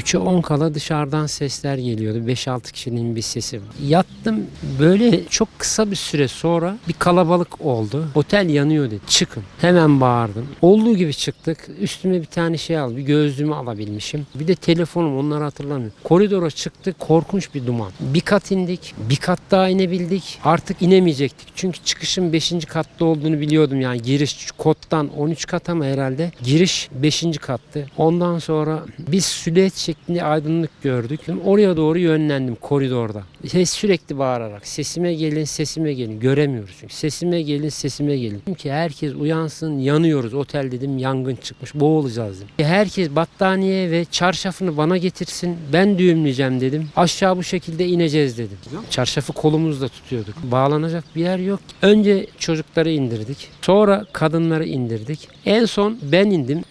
3'e 10 kala dışarıdan sesler geliyordu. 5-6 kişinin bir sesi. Yattım böyle çok kısa bir süre sonra bir kalabalık oldu. Otel yanıyor dedi. Çıkın. Hemen bağırdım. Olduğu gibi çıktık. Üstüme bir tane şey aldım. Bir gözlüğümü alabilmişim. Bir de telefonum onları hatırlamıyorum. Koridora çıktık. Korkunç bir duman. Bir kat indik. Bir kat daha inebildik. Artık inemeyecektik. Çünkü çıkışın 5. katta olduğunu biliyordum. Yani giriş kottan 13 kat ama herhalde giriş 5. kattı. Ondan sonra biz silüet şeklinde aydınlık gördük. Oraya doğru yönlendim koridorda. Ve sürekli bağırarak sesime gelin sesime gelin. Göremiyoruz çünkü. Sesime gelin sesime gelin. Dedim ki herkes uyansın yanıyoruz. Otel dedim yangın çıkmış boğulacağız dedim. Herkes battaniye ve çarşafını bana getirsin. Ben düğümleyeceğim dedim. Aşağı bu şekilde ineceğiz dedim. Çarşafı kolumuzla tutuyorduk. Bağlanacak bir yer yok. Önce çocukları indirdik. Sonra kadınları indirdik. En son ben indim.